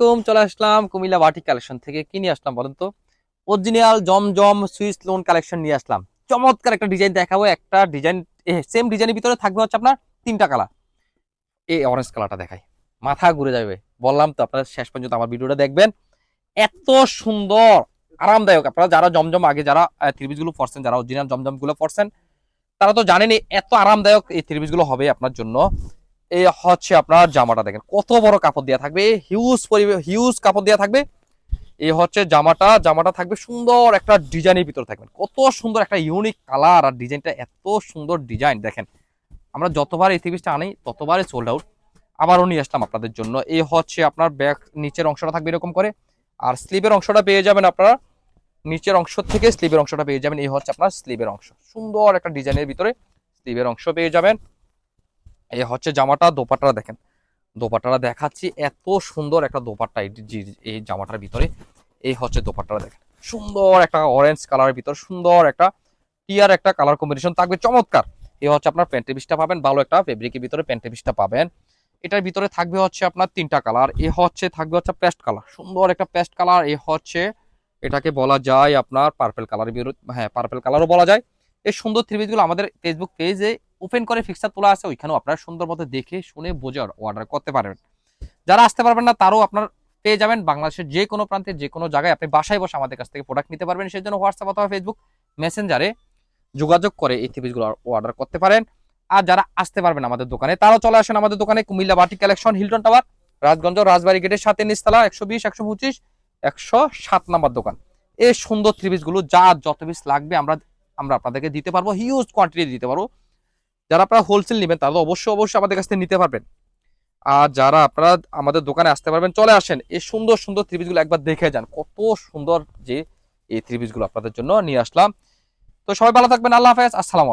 কম চলে আসলাম কুমিল্লা বাটি কালেকশন থেকে। কি নিয়ে আসলাম বলেন তো? Original Zamzam Swiss lawn collection নিয়ে আসলাম। চমৎকার একটা ডিজাইন দেখাবো। একটা ডিজাইন সেম ডিজাইনের ভিতরে থাকবে হচ্ছে আপনার তিনটা কালার এই অরেঞ্জ কালারটা দেখাই। মাথা ঘুরে যাবে। বললাম তো আপনারা শেষ পর্যন্ত আমার ভিডিওটা দেখবেন। এত সুন্দর, আরামদায়ক। আপনারা যারা জমজম, আগে যারা ত্রিভিজগুলো পড়ছেন যারা অরিজিনাল জমজমগুলো পড়ছেন তারা তো জানেনই এত আরামদায়ক এই ত্রিভিজগুলো হবে আপনার জন্য। এই হচ্ছে আপনার জামাটা দেখেন, কত বড় কাপড় দেওয়া থাকবে হিউজ হিউজ কাপড় দেওয়া থাকবে। এই হচ্ছে জামাটা জামাটা থাকবে সুন্দর একটা ডিজাইনের ভিতরে থাকবেন। কত সুন্দর একটা ইউনিক কালার আর ডিজাইনটা এত সুন্দর ডিজাইন দেখেন। আমরা যতবার এই ত্রিভিজটা আনি, ততবারই সোল্ড আউট আবারও নিয়ে আসলাম আপনাদের জন্য। এই হচ্ছে আপনার ব্যাক নিচের অংশটা থাকবে এরকম করে। আর স্লিভের অংশটা পেয়ে যাবেন আপনারা, নিচের অংশ থেকে স্লিভের অংশটা পেয়ে যাবেন। এই হচ্ছে আপনার স্লিভের অংশ। সুন্দর একটা ডিজাইনের ভিতরে স্লিভের অংশ পেয়ে যাবেন। এই হচ্ছে জামাটা দোপাট্টা দেখেন। দোপাট্টাটা দেখাচ্ছি, এত সুন্দর একটা দোপাট্টা এই জামাটার ভিতরে। এই হচ্ছে দোপাট্টাটা দেখেন। সুন্দর একটা অরেঞ্জ কালারের ভিতর, সুন্দর একটা টিয়ার একটা কালার কম্বিনেশন থাকবে, চমৎকার। এই হচ্ছে আপনার প্যান্টের পিসটা পাবেন, ভালো একটা ফেব্রিকের ভিতরে প্যান্টের পিসটা পাবেন। এটার ভিতরে থাকবে হচ্ছে আপনার তিনটা কালার এ হচ্ছে, থাকবে হচ্ছে পেস্ট কালার সুন্দর একটা পেস্ট কালার এ হচ্ছে, এটাকে বলা যায় আপনার পার্পেল কালারের হ্যাঁ পার্পেল কালারও বলা যায়। এই সুন্দর থ্রিপিসগুলো আমাদের ফেসবুক পেজে ওপেন করে ফিক্সার তোলা আছে, ওইখানেও আপনারা সুন্দর মতো দেখে শুনে, বুঝে অর্ডার করতে পারবেন যারা আসতে পারবেন না, তারও আপনার পেয়ে যাবেন বাংলাদেশের যে কোনো প্রান্তে, যে কোনো জায়গায় আপনি বাসায় বসে আমাদের কাছ থেকে প্রোডাক্ট নিতে পারবেন। সেই জন্য হোয়াটসঅ্যাপ অথবা ফেসবুক মেসেঞ্জারে যোগাযোগ করে এই থ্রিপিসগুলো অর্ডার করতে পারেন। আর যারা আসতে পারবেন আমাদের দোকানে, তারাও চলে আসেন আমাদের দোকানে, Comilla Bati collection Hilton tower Rajganj, Rajbari গেটের সাথে নিচতলা একশো বিশ, একশো পঁচিশ, একশো সাত নাম্বার দোকান। এই সুন্দর থ্রিপিসগুলো যা যত পিস লাগবে আমরা আমরা আপনাদেরকে দিতে পারব। হিউজ কোয়ান্টিটি দিতে পারব। যারা আপনারা হোলসেল নেবেন, তারা অবশ্যই অবশ্যই আমাদের কাছ থেকে নিতে পারবেন। আর যারা আপনারা আমাদের দোকানে আসতে পারবেন, চলে আসেন, এই সুন্দর সুন্দর থ্রিপিসগুলো একবার দেখে যান। কত সুন্দর যে এই থ্রিপিসগুলো আপনাদের জন্য নিয়ে আসলাম। তো সবাই ভালো থাকবেন, আল্লাহ হাফেজ, আসসালামু